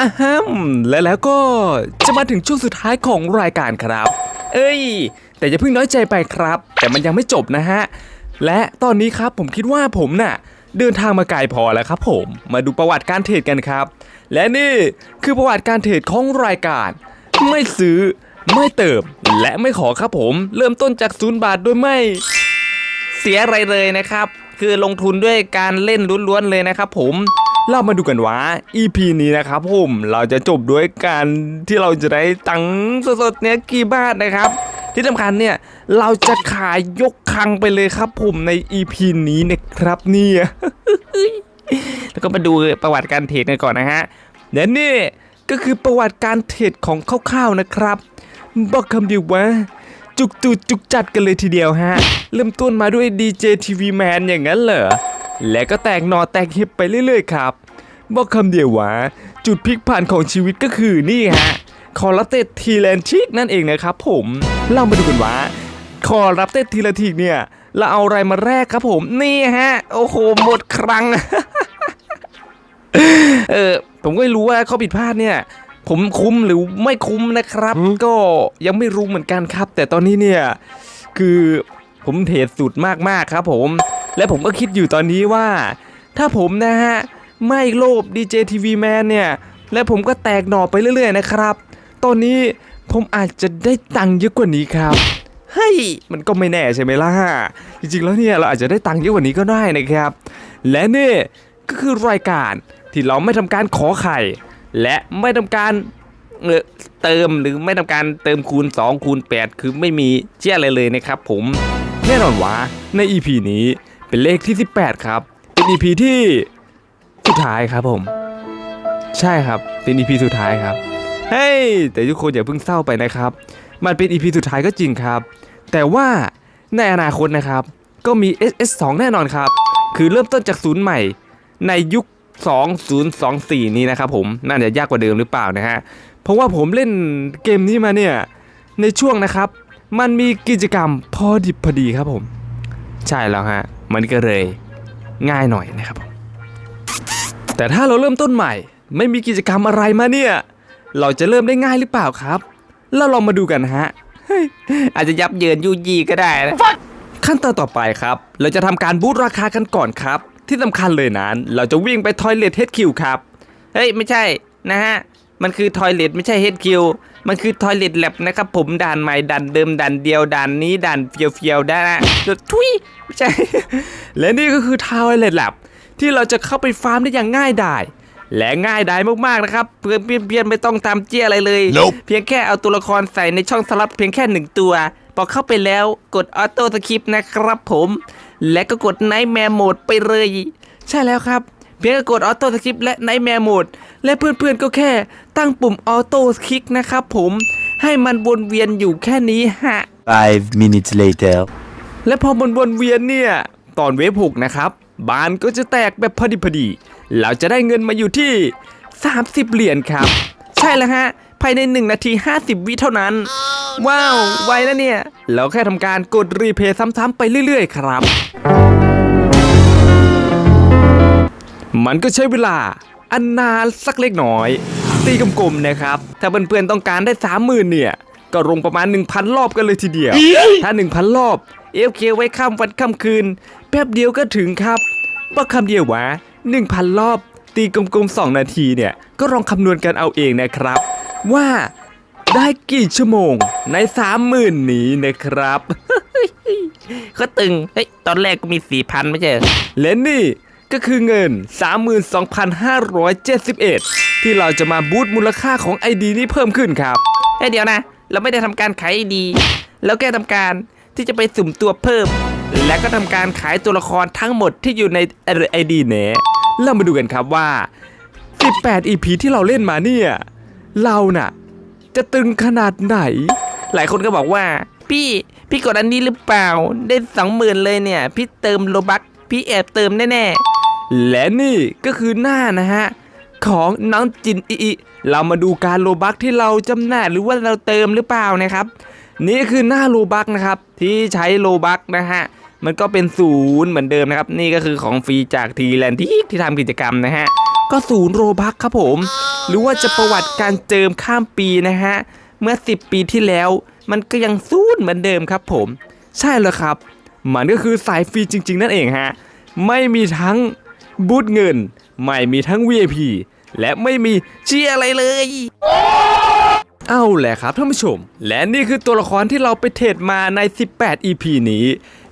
อะฮัมและแล้วก็จะมาถึงช่วงสุดท้ายของรายการครับ เอ้ย แต่อย่าเพิ่งน้อยใจไปครับ แต่มันยังไม่จบนะฮะ และตอนนี้ครับผมคิดว่าผมน่ะ เดินทางมาไกลพอแล้วครับ ผม มาดูประวัติการเทรดกันครับ และนี่คือประวัติการเทรดของรายการ ไม่ซื้อไม่เติมและไม่ขอครับผม เริ่มต้นจากศูนย์บาทโดยไม่ เสียอะไรเลยนะครับ คือลงทุนด้วยการเล่นล้วนๆเลยนะครับ ผม เรามาดูกันว่า EP นี้นะครับผมเราจะจบด้วยการที่เราจะได้ตังค์สดๆเนี่ยกี่บาทนะครับ ที่สำคัญเนี่ยเราจะขายยกคังไปเลยครับผมใน EP นี้นะครับเนี่ยแล้วก็มาดูประวัติการเทรดกันก่อนนะฮะและนี่ก็คือประวัติการเทรดของคร่าวๆนะครับ บอกคำเดียวว่าจุกจุดจุกจัดกันเลยทีเดียวฮะ เริ่มต้นมาด้วย DJ TV Man อย่างนั้นเหรอ และก็แตกหนอแตกเห็บไปเรื่อยๆครับ บอกคำเดียวว่าจุดพลิกผันของชีวิตก็คือนี่ฮะคอร์เตตทีแลนทิกนั่นเองนะครับผมเรามาดูกันว่าคอรับเตตทีละทีเนี่ยเราเอาอะไรมาแรกครับผม นี่ฮะ โอ้โห หมดครั้ง เออผมก็ไม่รู้ว่าข้อผิดพลาดเนี่ย ผมคุ้มหรือไม่คุ้มนะครับ ก็ยังไม่รู้เหมือนกันครับ แต่ตอนนี้เนี่ย คือผมเทรดสุดมากๆครับผม และผมก็คิดอยู่ตอนนี้ว่า ถ้าผมนะฮะ ไม่โลภ DJ TV Man เนี่ย และผมก็แตกหน่อไปเรื่อยๆนะครับ ตอนนี้ผมอาจจะได้ตังค์เยอะกว่านี้ครับเฮ้ยมันก็ไม่แน่ใช่ไหมล่ะ จริงๆแล้วเนี่ยเราอาจจะได้ตังค์เยอะกว่านี้ก็ได้นะครับ และนี่ก็คือรายการที่เราไม่ทำการขอไข่ และไม่ทำการเออเติมหรือไม่ทำการเติมคูณ2คูณ8คือไม่มีเชี่ยอะไรเลยนะครับผมแน่นอนว่าใน EP นี้ เป็นเลขที่ 18 ครับ เป็น EP ที่สุดท้ายครับผม ใช่ครับ เป็น EP สุดท้ายครับ เฮ้ย แต่ทุกคนอย่าเพิ่งเศร้าไปนะครับ มันเป็น EP สุดท้ายก็จริงครับ แต่ว่าในอนาคตนะครับ ก็มี SS2 แน่นอนครับ คือเริ่มต้นจากศูนย์ใหม่ ในยุค 2024 นี้นะครับผม น่าจะยากกว่าเดิมหรือเปล่านะฮะ เพราะว่าผมเล่นเกมนี้มาเนี่ย ในช่วงนะครับ มันมีกิจกรรมพอดิบพอดีครับผม ใช่แล้วฮะ มันก็เลยง่ายหน่อยนะครับผมแต่ถ้าเราเริ่มต้นใหม่ ไม่มีกิจกรรมอะไรมาเนี่ย เราจะเริ่มได้ง่ายหรือเปล่าครับ เราลองมาดูกันฮะเฮ้ยอาจจะยับเยินยูยีก็ได้นะขั้นตอนต่อไปครับ เราจะทำการบูตราคากันก่อนครับ ที่สำคัญเลยนั้น เราจะวิ่งไปทอยเลทเฮดคิวครับ เฮ้ย ไม่ใช่นะฮะ มันคือทอยเลทไม่ใช่เฮดคิว มันคือทอยเลทแลบนะครับผมด่านใหม่ด่านเดิมด่านเดียวด่านนี้ด่านเฟียวๆได้นะเดี๋ยวทุยไม่ใช่และนี่ก็คือทอยเลทแลบที่เราจะเข้าไปฟาร์มได้อย่างง่ายดายและง่ายดายมากๆนะครับเพื่อนเพียนๆไม่ต้องตามเจี้ยอะไรเลย Nope เพียงแค่เอาตัวละครใส่ในช่องสล็อตเพียงแค่หนึ่งตัวพอเข้าไปแล้วกดออโต้สคริปต์นะครับผม และก็กดไนท์แมร์โหมดไปเลย ใช่แล้วครับ เพียงแค่กดออโต้สคริปต์และไนท์แมร์โหมด และเพื่อนๆก็แค่ตั้งปุ่มออโต้คลิกนะครับผมให้มันวนเวียนอยู่แค่นี้ฮะ Five minutes later. และพอมันวนเวียนเนี่ย ตอนเวฟหกนะครับ บานก็จะแตกแบบพอดีพอดีเราจะได้เงินมาอยู่ที่ 30 เหรียญครับ ใช่แล้วฮะ ภายใน 1 นาที 50 วิเท่านั้น ว้าว ไวนะเนี่ย เราแค่ทำการกดรีเพย์ซ้ำๆไปเรื่อยๆ ครับ มันก็ใช้เวลาอันนานสักเล็กน้อย ตีกลมๆนะครับ ถ้าเพื่อนๆต้องการได้30,000เนี่ย ก็ลงประมาณ 1,000 รอบกันเลยทีเดียว ถ้า 1,000 รอบเอฟเคไว้ข้ามวันข้ามคืน แป๊บเดียวก็ถึงครับเพราะคำเดียวว่า1,000 รอบ ตีกลมๆ2นาทีเนี่ย ก็ลองคำนวณกันเอาเองนะครับ ว่าได้กี่ชั่วโมงใน30,000นี้นะครับก็ตึง เฮ้ย ตอนแรกก็มี4,000ไม่ใช่เหรอและนี่ ก็คือเงิน 32,571 ที่เราจะมาบูตมูลค่าของ ID นี้เพิ่มขึ้นครับเฮ้ยเดี๋ยวนะ เราไม่ได้ทำการขาย ID แล้วแค่ทำการที่จะไปสุ่มตัวเพิ่ม และก็ทำการขายตัวละครทั้งหมดที่อยู่ใน ID เนะเรามาดูกันครับว่า 18 EP ที่เราเล่นมาเนี่ย เราน่ะ จะตึงขนาดไหน หลายคนก็บอกว่า พี่พี่กดอันนี้หรือเปล่า ได้สองหมื่นเลยเนี่ย พี่เติมโลบักพี่แอบเติมแน่ๆ และนี่ก็คือหน้านะฮะของน้องจินอีเรามาดูการโลบักที่เราจำแนกหรือว่าเราเติมหรือเปล่านะครับ นี่คือหน้าโลบักนะครับ ที่ใช้โลบักนะฮะมันก็เป็นศูนย์เหมือนเดิมนะครับ นี่ก็คือของฟรีจากทีแลนที่ที่ทำกิจกรรมนะฮะก็ศูนย์โรบักครับผม หรือว่าจะประวัติการเจิมข้ามปีนะฮะเมื่อ 10 ปีที่แล้ว มันก็ยังศูนย์เหมือนเดิมครับผม ใช่แล้วครับ มันก็คือสายฟรีจริง ๆ นั่นเองฮะไม่มีทั้ง บูธเงิน ไม่มีทั้ง VIP และไม่มีเชียอะไรเลย เอาแหละครับท่านผู้ชม และนี่คือตัวละครที่เราไปเทรดมาใน 18 EP นี้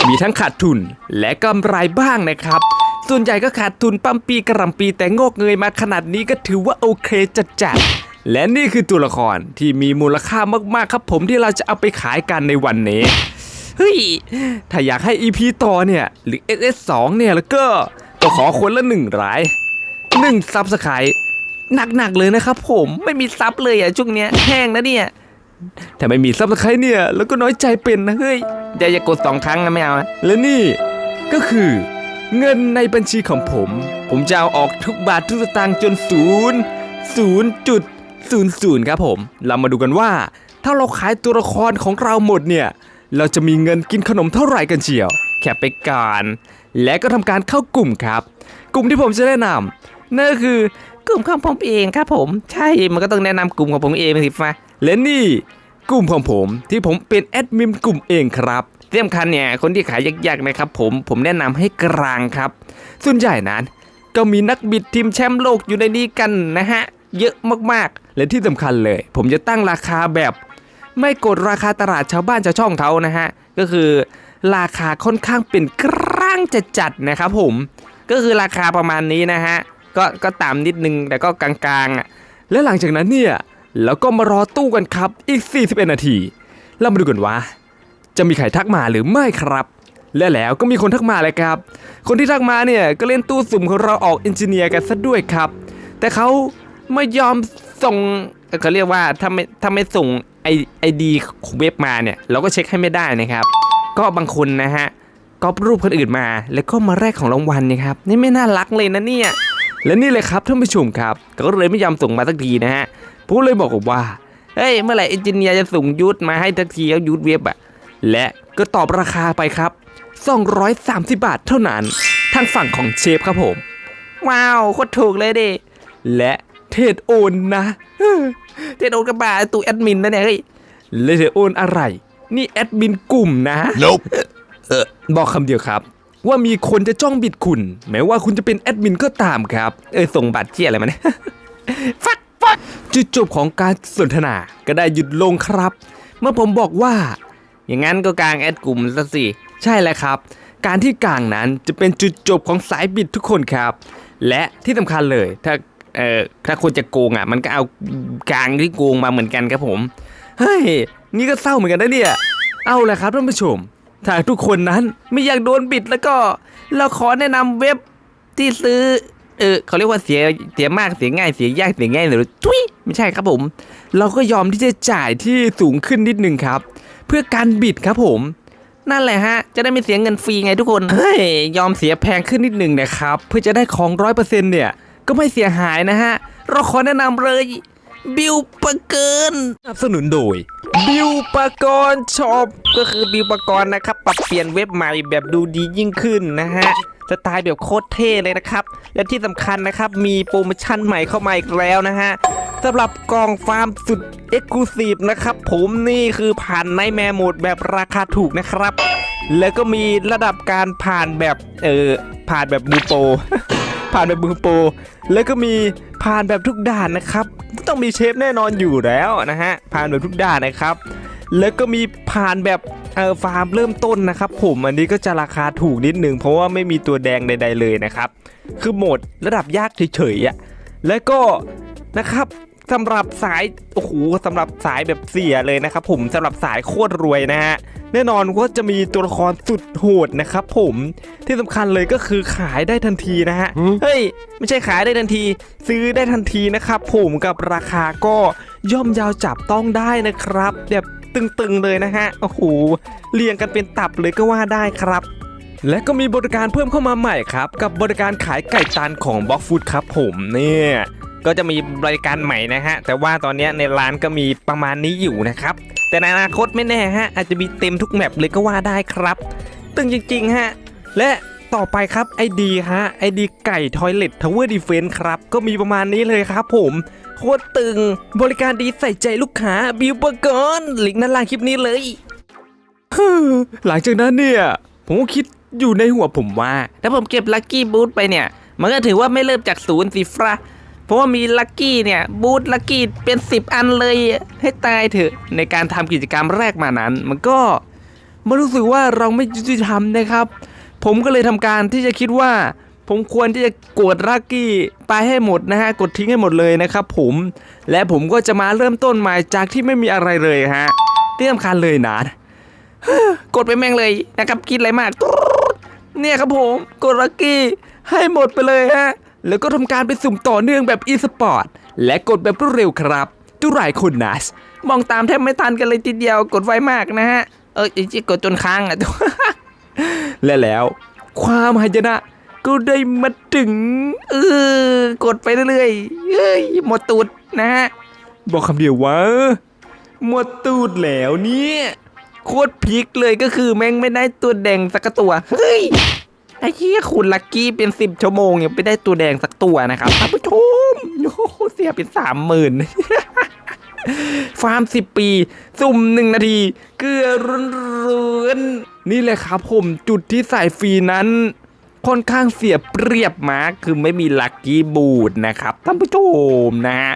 มีทั้งขาดทุนและกำไรบ้างนะครับ ส่วนใหญ่ก็ขาดทุนปั๊มปีกระลำปีแต่งอกเงยมาขนาดนี้ก็ถือว่าโอเคจัดจัดๆและนี่คือตัวละครที่มีมูลค่ามากๆครับผมที่เราจะเอาไปขายกันในวันนี้ เฮ้ย ถ้าอยากให้ EP ต่อเนี่ย หรือ SS2 เนี่ยแล้วก็ ต้องขอคนละหนึ่งรายหนึ่งซับสไครต์หนักๆเลยนะครับผมไม่มีซับเลยอะช่วงเนี้ยแห้งนะเนี่ยถ้าไม่มีซับสไครต์เนี่ย แล้วก็น้อยใจเป็นนะเฮ้ยอย่าอย่ากดสองครั้งนะไม่เอานะและนี่ก็คือเงินในบัญชีของผม ผมจะเอาออกทุกบาททุกสตางค์จนศูนย์ศูนย์จุดศูนย์ศูนย์ครับผม เรามาดูกันว่า ถ้าเราขายตัวละครของเราหมดเนี่ย เราจะมีเงินกินขนมเท่าไหร่กันเชียว แค่ไปก่อน และก็ทำการเข้ากลุ่มครับ กลุ่มที่ผมจะแนะนำนั่นก็คือกลุ่มของผมเองครับผม ใช่มันก็ต้องแนะนำกลุ่มของผมเองสิฟ้าและนี่กลุ่มของผมที่ผมเป็นแอดมินกลุ่มเองครับที่สำคัญเนี่ยคนที่ขายยากๆนะครับผมผมแนะนำให้กลางครับ ส่วนใหญ่นั้น ก็มีนักบิดทีมแชมป์โลกอยู่ในนี้กันนะฮะเยอะมากๆ และที่สำคัญเลย ผมจะตั้งราคาแบบ ไม่กดราคาตลาดชาวบ้านชาวช่องเขานะฮะก็คือราคาค่อนข้างเป็นกลางจะจัดนะครับผมก็คือราคาประมาณนี้นะฮะก็ก็ต่ำนิดนึงแต่ก็กลางๆอะและหลังจากนั้นเนี่ยเราก็มารอตู้กันครับอีก 41 นาทีเรามาดูกันว่า จะมีใครทักมาหรือไม่ครับ และแล้วก็มีคนทักมาเลยครับ คนที่ทักมาเนี่ยก็เล่นตู้สุ่มของเราออกเอนจิเนียร์กันซะด้วยครับ แต่เขาไม่ยอมส่งเอ่อเขาเรียกว่าถ้าไม่ถ้าไม่ส่งไอไอดีของเว็บมาเนี่ย เราก็เช็คให้ไม่ได้นะครับ ก็บางคนนะฮะ ก๊อปรูปคนอื่นมา แล้วก็มาแลกของรางวัลนะครับนี่ไม่น่ารักเลยนะเนี่ยและนี่เลยครับท่านผู้ชมครับ ก็เลยไม่ยอมส่งมาสักทีนะฮะผมเลยบอกว่าเฮ้ยเมื่อไหร่เอนจิเนียร์จะส่งยุทธมาให้สักทีเอายุทธเว็บอะและก็ตอบราคาไปครับ 230 บาทเท่านั้น ทางฝั่งของเชฟครับผม ว้าวโคตรถูกเลยดิและเทรดโอนนะเทรดโอนกับบาตัวแอดมินนะเนี่ยเฮ้ยและเทรดโอนอะไร นี่แอดมินกลุ่มนะ Nope. บอกคำเดียวครับ ว่ามีคนจะจ้องบิดคุณ แม้ว่าคุณจะเป็นแอดมินก็ตามครับ เออส่งบัตรเที่ยอะไรมาเนี่ยฟักฟักจุดจบของการสนทนาก็ได้หยุดลงครับ เมื่อผมบอกว่า อย่างนั้นก็กางแอดกลุ่มซะสิใช่แล้วครับ การที่กลางนั้นจะเป็นจุดจบของสายบิดทุกคนครับ และที่สำคัญเลยถ้าเอ่อถ้าคนจะโกงอะ มันก็เอากลางที่โกงมาเหมือนกันครับผมเฮ้ยนี่ก็เศร้าเหมือนกันนะเนี่ย เอาละครับท่านผู้ชม ถ้าทุกคนนั้นไม่อยากโดนบิดแล้วก็ เราขอแนะนำเว็บที่ซื้อ เออเขาเรียกว่าเสียเสียมากเสียง่ายเสียยากเสียง่ายหรือทุยไม่ใช่ครับผม เราก็ยอมที่จะจ่ายที่สูงขึ้นนิดนึงครับ เพื่อการบิดครับผม นั่นแหละฮะ จะได้ไม่เสียเงินฟรีไงทุกคนเฮ้ยยอมเสียแพงขึ้นนิดนึงนะครับ เพื่อจะได้ของร้อยเปอร์เซ็นต์เนี่ยก็ไม่เสียหายนะฮะเราขอแนะนำเลย บิวปะเกิน สนับสนุนโดย บิวปกรณ์ช็อปก็คือบิวปกรณ์นะครับ ปรับเปลี่ยนเว็บใหม่แบบดูดียิ่งขึ้นนะฮะสไตล์แบบโคตรเท่เลยนะครับ และที่สำคัญนะครับ มีโปรโมชั่นใหม่เข้ามาอีกแล้วนะฮะสำหรับกล่องฟาร์มสุดเอ็กซ์คลูซีฟนะครับผมนี่คือผ่านในแมโหมดแบบราคาถูกนะครับ แล้วก็มีระดับการผ่านแบบ เออผ่านแบบบูโปผ่านแบบมือโปร แล้วก็มีผ่านแบบทุกด่านนะครับ ต้องมีเชฟแน่นอนอยู่แล้วนะฮะผ่านแบบทุกด่านนะครับ แล้วก็มีผ่านแบบเออฟาร์มเริ่มต้นนะครับผมอันนี้ก็จะราคาถูกนิดนึง เพราะว่าไม่มีตัวแดงใด ๆเลยนะครับ คือโหมดระดับยากเฉยๆอะแล้วก็นะครับ สำหรับสายโอ้โหสำหรับสายแบบเสียเลยนะครับผมสำหรับสายโคตรรวยนะฮะแน่นอนว่าจะมีตัวละครสุดโหดนะครับผมที่สำคัญเลยก็คือขายได้ทันทีนะฮะเฮ้ยไม่ใช่ขายได้ทันที ซื้อได้ทันทีนะครับผมกับราคาก็ย่อมยาวจับต้องได้นะครับ แบบตึงๆเลยนะฮะโอ้โหเรียงกันเป็นตับเลยก็ว่าได้ครับและก็มีบริการเพิ่มเข้ามาใหม่ครับ กับบริการขายไก่ตันของบล็อกฟูดครับผมเนี่ย ก็จะมีบริการใหม่นะฮะ แต่ว่าตอนนี้ในร้านก็มีประมาณนี้อยู่นะครับ แต่ในอนาคตไม่แน่ฮะ อาจจะมีเต็มทุกแมปเลยก็ว่าได้ครับตึงจริงๆฮะ และต่อไปครับไอดีฮะไอดีไก่ทอยเล็ตทาวเวอร์ดีเฟนครับ ก็มีประมาณนี้เลยครับผม โคตรตึงบริการดีใส่ใจลูกค้าบิวเบอร์กอนลิงก์ด้านล่างคลิปนี้เลยหลังจากนั้นเนี่ย ผมก็คิดอยู่ในหัวผมว่า ถ้าผมเก็บลัคกี้บูธไปเนี่ย มันก็ถือว่าไม่เริ่มจากศูนย์สิฟระ เพราะว่ามีลัคกี้เนี่ยบูธลัคกี้เป็น 10 อันเลยให้ตายเถอะ ในการทำกิจกรรมแรกมานั้น มันก็มารู้สึกว่าเราไม่ยุติธรรมนะครับ ผมก็เลยทำการที่จะคิดว่า ผมควรที่จะกดลักกี้ไปให้หมดนะฮะกดทิ้งให้หมดเลยนะครับผมและผมก็จะมาเริ่มต้นใหม่จากที่ไม่มีอะไรเลยฮะที่สำคัญเลยนะกดไปแม่งเลยนะครับคิดอะไรมากเนี่ยครับผมกดลักกี้ให้หมดไปเลยฮะ แล้วก็ทำการไปสุ่มต่อเนื่องแบบอีสปอร์ตและกดแบบรวดเร็วครับทุไรคนนัสมองตามแทบไม่ทันกันเลยทีเดียวกดไวมากนะฮะ เออจริงๆกดจนค้างอะและแล้ว ความหายนะก็ได้มาถึง เออกดไปเรื่อยๆเฮ้ยหมดตูดนะฮะ บอกคำเดียวว่าหมดตูดแล้วเนี่ยโคตรพีคเลยก็คือแม่งไม่ได้ตัวแดงสักตัว เฮ้ย อ้เหี้ยคุณลักกี้เป็นสิบชั่วโมงยังไม่ได้ตัวแดงสักตัวนะครับท่านผู้ชมโอ้เสียเป็นสามหมื่นฟาร์มสิบปี สุ่มหนึ่งนาที เกลือร้อนๆนี่แหละครับผมจุดที่ใส่ฟรีนั้น ค่อนข้างเสียเปรียบมากคือไม่มีลักกี้บูดนะครับท่านผู้ชมนะฮะ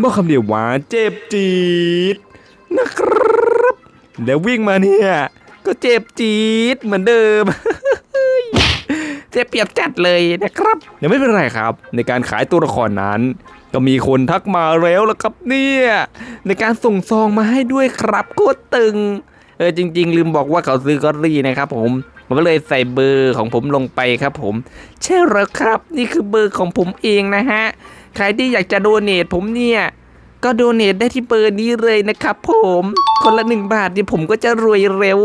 บอกคำเดียวว่าเจ็บจี๊ดนะครับ แล้ววิ่งมาเนี่ย ก็เจ็บจี๊ดเหมือนเดิม สียเปรียบจัดเลยนะครับยังไม่เป็นไรครับ ในการขายตัวละครนั้น ก็มีคนทักมาแล้วละครับเนี่ยในการส่งซองมาให้ด้วยครับโคตรตึงเออจริง ๆ ลืมบอกว่าเขาซื้อกอรี่นะครับผมผมก็เลยใส่เบอร์ของผมลงไปครับผม ใช่แล้วครับ นี่คือเบอร์ของผมเองนะฮะใครที่อยากจะโดเนทผมเนี่ยก็โดเนทได้ที่เบอร์นี้เลยนะครับผม คนละหนึ่งบาทเนี่ยผมก็จะรวยเร็ว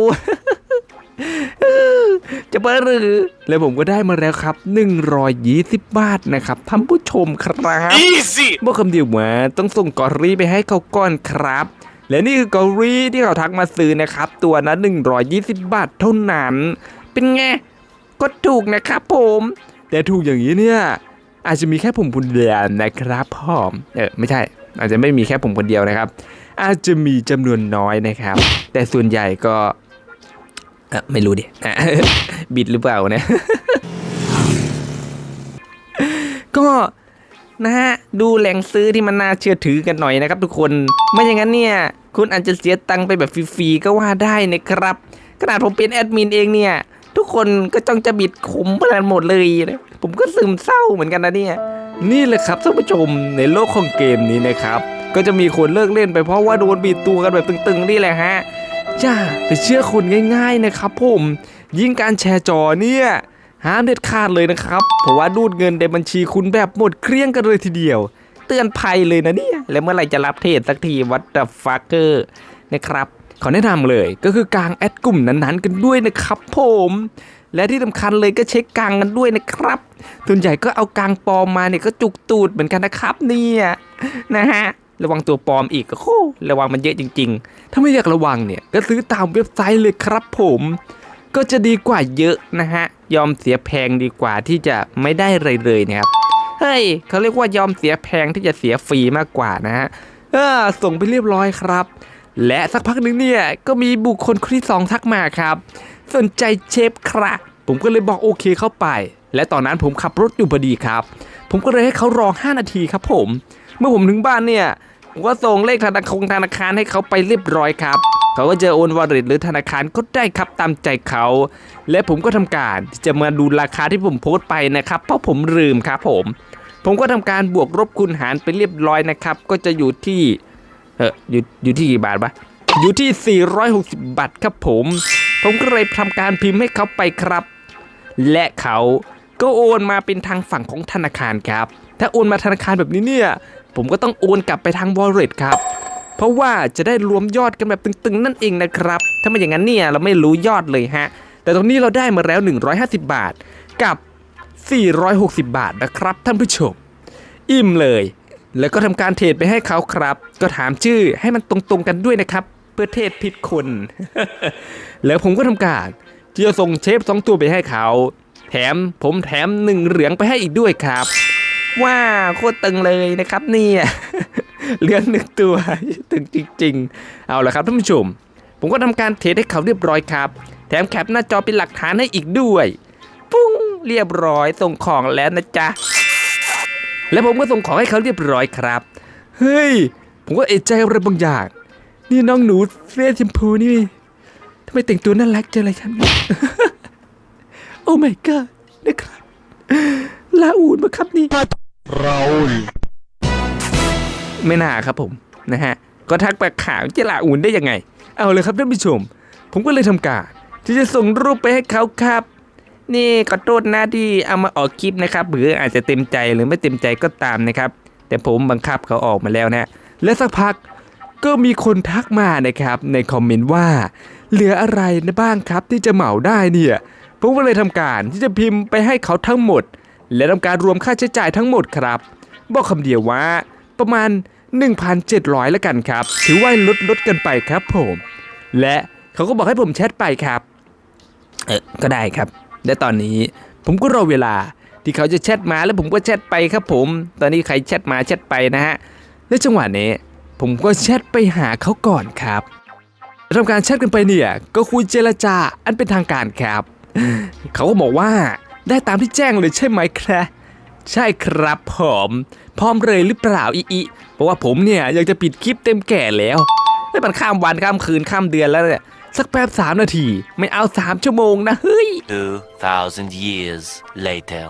จะเบอร์หรือแล้วผมก็ได้มาแล้วครับ 120 บาทนะครับท่านผู้ชมครับ Easy! บอกคำเดียวว่าต้องส่งกอรี่ไปให้เขาก่อนครับ และนี่คือกอรี่ที่เขาทักมาซื้อนะครับ ตัวนั้น120 บาทเท่านั้น เป็นไงก็ถูกนะครับผม แต่ถูกอย่างนี้เนี่ยอาจจะมีแค่ผมคนเดียวนะครับพ่อมเออไม่ใช่ อาจจะไม่มีแค่ผมคนเดียวนะครับ อาจจะมีจำนวนน้อยนะครับ แต่ส่วนใหญ่ก็เอ่อไม่รู้ดิอะบิดหรือเปล่านะ ก็นะฮะดูแหล่งซื้อที่มันน่าเชื่อถือกันหน่อยนะครับทุกคน ไม่อย่างนั้นเนี่ย คุณอาจจะเสียตังค์ไปแบบฟรีๆก็ว่าได้นะครับ ขนาดผมเป็นแอดมินเองเนี่ย ทุกคนก็จ้องจะบิดขมพลันหมดเลยนะผมก็ซึมเศร้าเหมือนกันนะเนี่ย นี่แหละครับท่านผู้ชมในโลกของเกมนี้นะครับ ก็จะมีคนเลิกเล่นไปเพราะว่าโดนบีบตัวกันแบบตึงๆนี่แหละฮะ จ้าไปเชื่อคนง่ายๆนะครับผม ยิ่งการแชร์จอเนี่ยห้ามเด็ดขาดเลยนะครับ เพราะว่าดูดเงินในบัญชีคุณแบบหมดเคลี้ยงกันเลยทีเดียว เตือนภัยเลยนะเนี่ย แล้วเมื่อไหร่จะรับเทศสักทีวัตเตอร์ฟักเกอร์นะครับขอแนะนำเลยก็คือกางแอดกลุ่มนั้นๆ กันด้วยนะครับผม และที่สำคัญเลยก็เช็คกางกันด้วยนะครับส่วนใหญ่ก็เอากางปลอมมาเนี่ยก็จุกตูดเหมือนกันนะครับเนี่ยนะฮะ ระวังตัวปลอมอีกก็โคระวังมันเยอะจริง ๆ ถ้าไม่อยากระวังเนี่ยก็ซื้อตามเว็บไซต์เลยครับผม ก็จะดีกว่าเยอะนะฮะ ยอมเสียแพงดีกว่าที่จะไม่ได้เลยเลยนะครับ เฮ้ยเขาเรียกว่ายอมเสียแพงที่จะเสียฟรีมากกว่านะฮะเออส่งไปเรียบร้อยครับ และสักพักหนึ่งเนี่ยก็มีบุคคลคนที่สองทักมาครับ สนใจเชฟครับผมก็เลยบอกโอเคเข้าไป และตอนนั้นผมขับรถอยู่พอดีครับ ผมก็เลยให้เขารอ 5 นาทีครับผม เมื่อผมถึงบ้านเนี่ย ผมก็ส่งเลขธนาคารธนาคารให้เขาไปเรียบร้อยครับ เขาก็จะโอนวอลเล็ตหรือธนาคารก็ได้ครับตามใจเขา และผมก็ทำการจะมาดูราคาที่ผมโพสต์ไปนะครับ เพราะผมลืมครับผม ผมก็ทำการบวกลบคูณหารไปเรียบร้อยนะครับ ก็จะอยู่ที่เอออยู่อยู่ที่กี่บาทปะอยู่ที่ 460 บาทครับผม ผมก็เลยทำการพิมพ์ให้เขาไปครับ และเขาก็โอนมาเป็นทางฝั่งของธนาคารครับ ถ้าโอนมาธนาคารแบบนี้เนี่ย ผมก็ต้องโอนกลับไปทาง wallet ครับ เพราะว่าจะได้รวมยอดกันแบบตึงๆ นั่นเองนะครับ ถ้าไม่อย่างนั้นเนี่ยเราไม่รู้ยอดเลยฮะ แต่ตรงนี้เราได้มาแล้ว 150 บาทกับ 460 บาทนะครับ ท่านผู้ชม อิ่มเลย แล้วก็ทำการเทรดไปให้เขาครับ ก็ถามชื่อให้มันตรงๆกันด้วยนะครับ เพื่อเทรดผิดคน แล้วผมก็ทำการที่จะส่งเชฟสองตัวไปให้เขา แถมผมแถมหนึ่งเหลืองไปให้อีกด้วยครับ ว้าโคตรตึงเลยนะครับเนี่ยเหลืองหนึ่งตัวถึงจริง ๆ เอาละครับท่านผู้ชม ผมก็ทำการเทรดให้เขาเรียบร้อยครับ แถมแคปหน้าจอเป็นหลักฐานให้อีกด้วย ปุ้งเรียบร้อยส่งของแล้วนะจ๊ะ และผมก็ส่งของให้เขาเรียบร้อยครับ เฮ้ย ผมก็เอะใจอะไรบางอย่าง นี่น้องหนูเสื้อชมพูนี่ทำไมแต่งตัวน่ารักจังเลยครับโอ้ my god นะครับลาอูดมาครับนี่ ไม่น่าครับผมนะฮะ ก็ทักไปข่าวจะลาอูนได้ยังไง เอาเลยครับท่านผู้ชม ผมก็เลยทำการที่จะส่งรูปไปให้เขาครับ นี่ขอโทษนะที่เอามาออกคลิปนะครับหรืออาจจะเต็มใจหรือไม่เต็มใจก็ตามนะครับ แต่ผมบังคับเขาออกมาแล้วนะและสักพักก็มีคนทักมานะครับ ในคอมเมนต์ว่า เหลืออะไรนะบ้างครับที่จะเหมาได้เนี่ย ผมก็เลยทำการที่จะพิมพ์ไปให้เขาทั้งหมด และทำการรวมค่าใช้จ่ายทั้งหมดครับ บอกคำเดียวว่า ประมาณ 1,700ล้วกันครับ ถือว่าลดลดกันไปครับผม และเขาก็บอกให้ผมแชทไปครับ เออก็ได้ครับ และตอนนี้ผมก็รอเวลาที่เขาจะแชทมาแล้วผมก็แชทไปครับผม ตอนนี้ใครแชทมาแชทไปนะฮะ และจังหวะนี้ผมก็แชทไปหาเขาก่อนครับทำการแชทกันไปเนี่ย ก็คุยเจรจาอันเป็นทางการครับ เขาก็บอกว่า ได้ตามที่แจ้งเลยใช่ไหมครับ ใช่ครับผมพร้อมเลยหรือเปล่าอีอีเพราะว่าผมเนี่ยอยากจะปิดคลิปเต็มแก่แล้วได้มันข้ามวันข้ามคืนข้ามเดือนแล้วเนี่ยสักแป๊บสามนาที ไม่เอาสามชั่วโมงนะเฮ้ย 2,000 years later.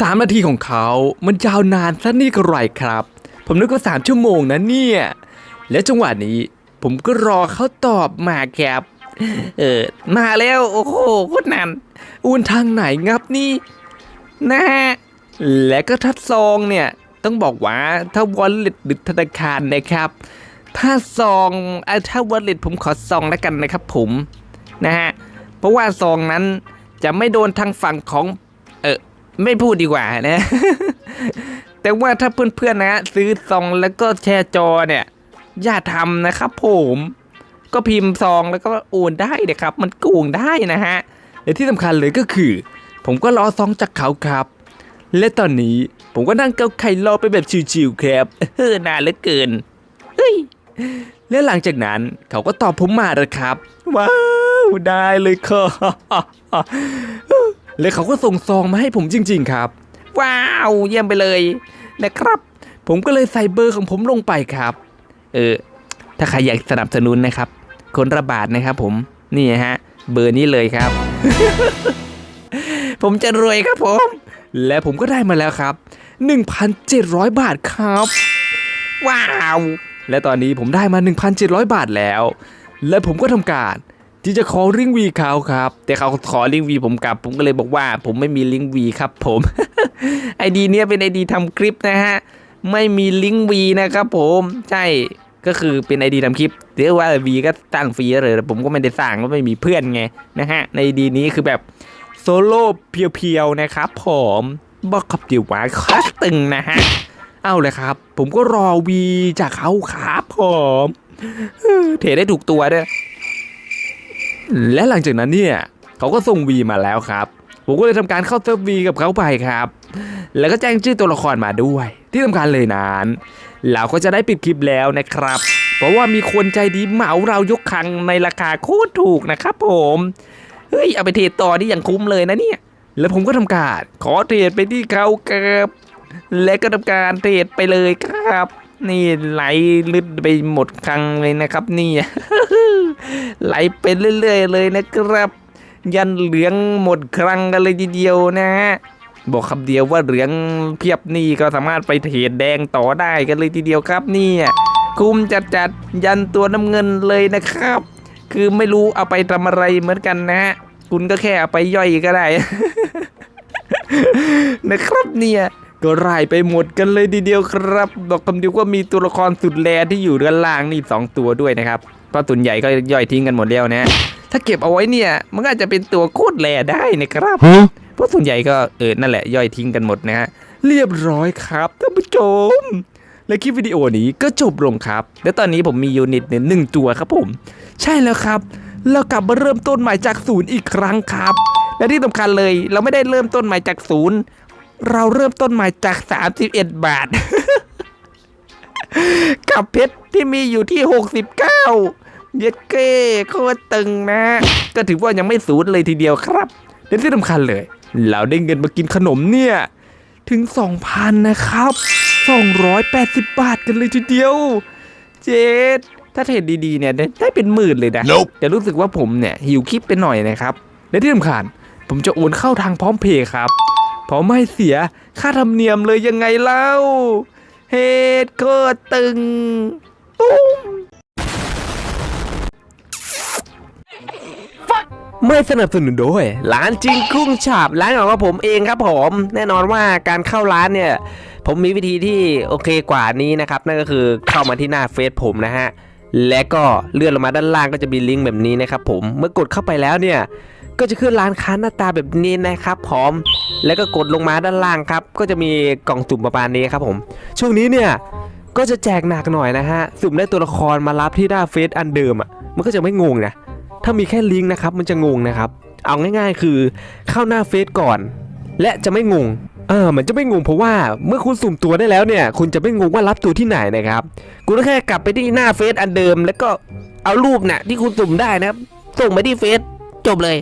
สามนาทีของเขามันยาวนานซะนี่ก็ไรครับ ผมนึกว่าสามชั่วโมงนะเนี่ย และจังหวะนี้ผมก็รอเขาตอบมาครับ เออ มาแล้ว โอ้โหโคตรนานอุ่นทางไหนงับนี่ นะฮะ และก็ทัดซองเนี่ย ต้องบอกว่าถ้าวอลเล็ตหรือธนาคารนะครับ ถ้าซองเอ่อถ้าวอลเล็ตผมขอซองแล้วกันนะครับผมนะฮะ เพราะว่าซองนั้นจะไม่โดนทางฝั่งของ เออไม่พูดดีกว่านะ แต่ว่าถ้าเพื่อนๆนะ ซื้อซองแล้วก็แชร์จอเนี่ย อย่าทำนะครับผม ก็พิมพ์ซองแล้วก็โอนได้นะครับ มันโกงได้นะฮะและที่สำคัญเลยก็คือ ผมก็รอซองจากเขาครับ และตอนนี้ผมก็นั่งเกาไข่รอไปแบบชิวๆครับเออนานเหลือเกินและหลังจากนั้นเขาก็ตอบผมมาแล้วครับ ว้าวได้เลยค่ะและเขาก็ส่งซองมาให้ผมจริง ๆครับ ว้าวเยี่ยมไปเลยนะครับ ผมก็เลยใส่เบอร์ของผมลงไปครับ เออถ้าใครอยากสนับสนุนนะครับ คนระบาดนะครับผมนี่ฮะ เบอร์นี้เลยครับ ผมจะรวยครับผม และผมก็ได้มาแล้วครับ 1,700 บาทครับ ว้าว และตอนนี้ผมได้มา 1,700 บาทแล้ว และผมก็ทำการที่จะขอลิงวีเขาครับ แต่เขาขอลิงวีผมกลับ ผมก็เลยบอกว่า ผมไม่มีลิงวีครับ ผมไอดีเนี้ยเป็นไอดีทำคลิปนะฮะไม่มีลิงวีนะครับผมใช่ ก็คือเป็นไอดีทำคลิปเรียกว่าวีก็ตั้งฟรีเลยแต่ผมก็ไม่ได้สร้างก็ไม่มีเพื่อนไงนะฮะในดีนี้คือแบบโซโล่เพียวๆนะครับผมบอกขับดีวว่าคัสตึงนะฮะเอาเลยครับ ผมก็รอวีจากเขาครับผมเทได้ถูกตัวด้วยและหลังจากนั้นเนี่ยเขาก็ส่งวีมาแล้วครับ ผมก็เลยทำการเข้าเซิร์ฟวีกับเขาไปครับ แล้วก็แจ้งชื่อตัวละครมาด้วยที่สำคัญเลยนั้น เราก็จะได้ปิดคลิปแล้วนะครับ เพราะว่ามีคนใจดีเหมาเรายกคังในราคาโคตรถูกนะครับผมเฮ้ยเอาไปเทรดต่อนี่อย่างคุ้มเลยนะเนี่ย แล้วผมก็ทำการขอเทรดไปที่เขาครับ และก็ทำการเทรดไปเลยครับนี่ไหลลึดไปหมดครั้งเลยนะครับนี่ไหลไปเรื่อยๆเลยนะครับ ยันเหลืองหมดครั้งกันเลยทีเดียวนะฮะ บอกคำเดียวว่าเหลืองเพียบนี่ก็สามารถไปเทรดแดงต่อได้กันเลยทีเดียวครับเนี่ยคุ้มจัดจัดยันตัวน้ำเงินเลยนะครับ คือไม่รู้เอาไปทำอะไรเหมือนกันนะฮะคุณก็แค่เอาไปย่อยก็ได้ นะครับเนี่ยก็ไล่ไปหมดกันเลยทีเดียวครับบอกคำเดียวว่ามีตัวละครสุดแรที่อยู่ด้านล่างนี่สองตัวด้วยนะครับเพราะตุนใหญ่ก็ย่อยทิ้งกันหมดแล้วนะ ถ้าเก็บเอาไว้เนี่ย มันก็อาจจะเป็นตัวโคตรแรได้นะครับ เพราะส่วนใหญ่ก็เออนั่นแหละย่อยทิ้งกันหมดนะฮะเรียบร้อยครับท่านผู้ชมและคลิปวิดีโอนี้ก็จบลงครับ แล้วตอนนี้ผมมียูนิตเนี่ยหนึ่งตัวครับผม ใช่แล้วครับ เรากลับมาเริ่มต้นใหม่จากศูนย์อีกครั้งครับ และที่สำคัญเลยเราไม่ได้เริ่มต้นใหม่จากศูนย์เราเริ่มต้นใหม่จาก 31 บาท กับเพชรที่มีอยู่ที่ 69 เย็ดเก้โคตรตึงนะ ก็ถือว่ายังไม่ศูนย์เลยทีเดียวครับและที่สำคัญเลย เราได้เงินมากินขนมเนี่ย ถึง 2,000 นะครับ 280 บาทกันเลยทีเดียว เจดถ้าเทรดดีๆเนี่ยได้ได้เป็นหมื่นเลยนะ Nope แต่รู้สึกว่าผมเนี่ยหิวคลิปไปหน่อยนะครับ และที่สำคัญผมจะโอนเข้าทางพร้อมเพย์ครับเพราะไม่เสียค่าธรรมเนียมเลยยังไงเล่า เฮดโคตรตึงปุ้ม ไม่สนับสนุนโดยร้านจริงกุ้งฉาบร้านของผมเองครับผม แน่นอนว่าการเข้าร้านเนี่ย ผมมีวิธีที่โอเคกว่านี้นะครับ นั่นก็คือเข้ามาที่หน้าเฟซผมนะฮะ และก็เลื่อนลงมาด้านล่างก็จะมีลิงก์แบบนี้นะครับผมเมื่อกดเข้าไปแล้วเนี่ยก็จะขึ้นร้านค้าหน้าตาแบบนี้นะครับผมแล้วก็กดลงมาด้านล่างครับ ก็จะมีกล่องสุ่มประมาณนี้ครับผม ช่วงนี้เนี่ยก็จะแจกหนักหน่อยนะฮะ สุ่มได้ตัวละครมารับที่หน้าเฟซอันเดิมอะ มันก็จะไม่งงนะ ถ้ามีแค่ลิงก์นะครับมันจะงงนะครับ เอาง่าย ๆ คือเข้าหน้าเฟซก่อน และจะไม่งงเออมันจะไม่งงเพราะว่าเมื่อคุณสุ่มตัวได้แล้วเนี่ย คุณจะไม่งงว่ารับตัวที่ไหนนะครับ คุณก็แค่กลับไปที่หน้าเฟซอันเดิม แล้วก็เอารูปน่ะที่คุณสุ่มได้นะครับ ส่งไปที่เฟซจบเลย